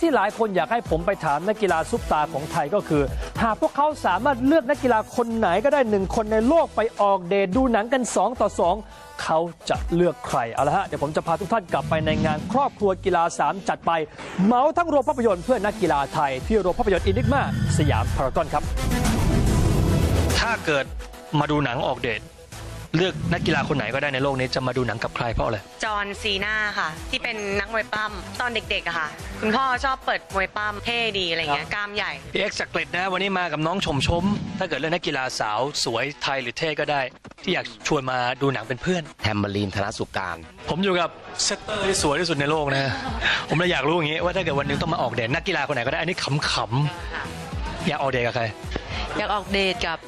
ที่หลายคนอยากให้ผมไปถามนักกีฬาซุปตาของไทยก็คือ หากพวกเขาสามารถเลือกนักกีฬาคนไหนก็ได้หนึ่งคนในโลกไปออกเดทดูหนังกัน 2 ต่อ 2 เขาจะเลือกใครเอาละฮะเดี๋ยวผมจะพาทุกท่านกลับไปในงานครอบครัวกีฬา 3 จัดไปเหมาทั้งโรงภาพยนตร์เพื่อนักกีฬาไทย ที่โรงภาพยนตร์อินิกมาสยามพารากอนครับ ถ้าเกิดมาดูหนังออกเดท เลือกนักกีฬาคนไหนก็ได้ในโลกนี้จะมาดูหนังกับใครเพราะอะไรจอห์นซีนาค่ะ ที่เป็นนักมวยปล้ำตอนเด็กๆอะค่ะ คุณพ่อชอบเปิดมวยปล้ำเท่ดีอะไรเงี้ยกล้ามใหญ่ พี่เอ็กซ์จักริดนะวันนี้มากับน้องชมชม ถ้าเกิดเรื่องนักกีฬาสาวสวยไทยหรือเท่ก็ได้ ที่อยากชวนมาดูหนังเป็นเพื่อน แทมเบอรีนธนสุการ ผมอยู่กับเซตเตอร์ที่สวยที่สุดในโลกนะ ผมเลยอยากรู้อย่างนี้ว่าถ้าเกิดวันหนึงต้องมาออกเดทนักกีฬาคนไหนก็ได้อันนี้ขำๆอยากออกเดทกับใคร อยากออกเดทกับ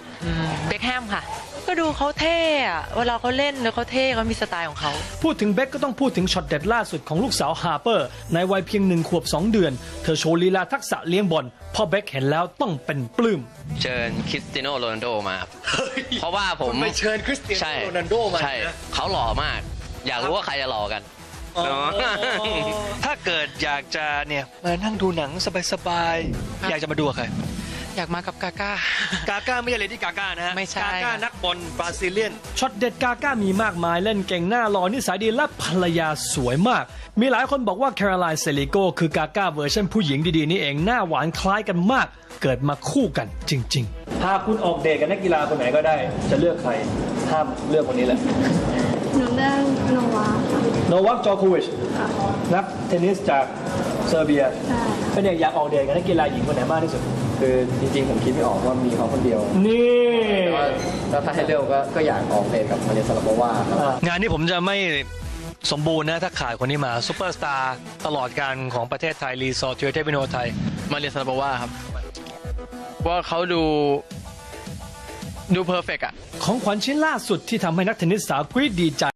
เบคแฮมค่ะ ก็ดูเขาเท่อะเวลาเขาเล่นแล้วเขาเท่เขามีสไตล์ของเขา พูดถึงเบคก็ต้องพูดถึงช็อตเด็ดล่าสุดของลูกสาวฮาร์เปอร์ ในวัยเพียงหนึ่งขวบ 2 เดือน เธอโชว์ลีลาทักษะเลี้ยงบอลพอเบคเห็นแล้วต้องเป็นปลื้ม เชิญคริสเตียโนโรนัลโดมาครับเพราะว่าผมไปเชิญคริสเตียโนใช่โรนัลโดมาใช่นะเขาหล่อมาก อยากรู้ว่าใครจะหล่อกันเนอะถ้าเกิดอยากจะเนี่ยมานั่งดูหนังสบายครับๆอยากจะมาดูกับใคร อยากมากับกาก้า กาก้าไม่ใช่เลดี้กาก้านะฮะไม่ใช่ กาก้าค่ะนักบอลบราซิเลียน ช็อตเด็ดกาก้ามีมากมายเล่นเก่งหน้าหล่อนิสัยดีและภรรยาสวยมาก มีหลายคนบอกว่าแคโรไลน์เซลิโกคือกาก้าเวอร์ชันผู้หญิงดีๆนี่เองหน้าหวานคล้ายกันมาก เกิดมาคู่กันจริง ๆ ถ้าคุณออกเดทกับนักกีฬาคนไหนก็ได้ จะเลือกใครห้ามเลือกคนนี้แหละหนูเลือกโนวาค่ะโนวัคจอโควิชนักเทนนิสจาก เซอร์เบียใช่เป็นอย่างอยากออกเดทกับนักกีฬาหญิงคนไหนมากที่สุด คือจริงๆผมคิดไม่ออกว่ามีเขาคนเดียว นี่แต่ว่าถ้าให้เลือกก็ก็อยากออกเดทกับมาเรียสลาโบวาครับ งานนี้ผมจะไม่สมบูรณ์นะถ้าขาดคนนี้มาซูเปอร์สตาร์ตลอดการของประเทศไทย รีสอร์ทเทเทปิโนไทย มาเรียนซาลาโบวาครับ ว่าเขาดู ดูเพอร์เฟกอะ ของขวัญชิ้นล่าสุดที่ทำให้นักเทนนิสสาวกรี๊ดดีใจ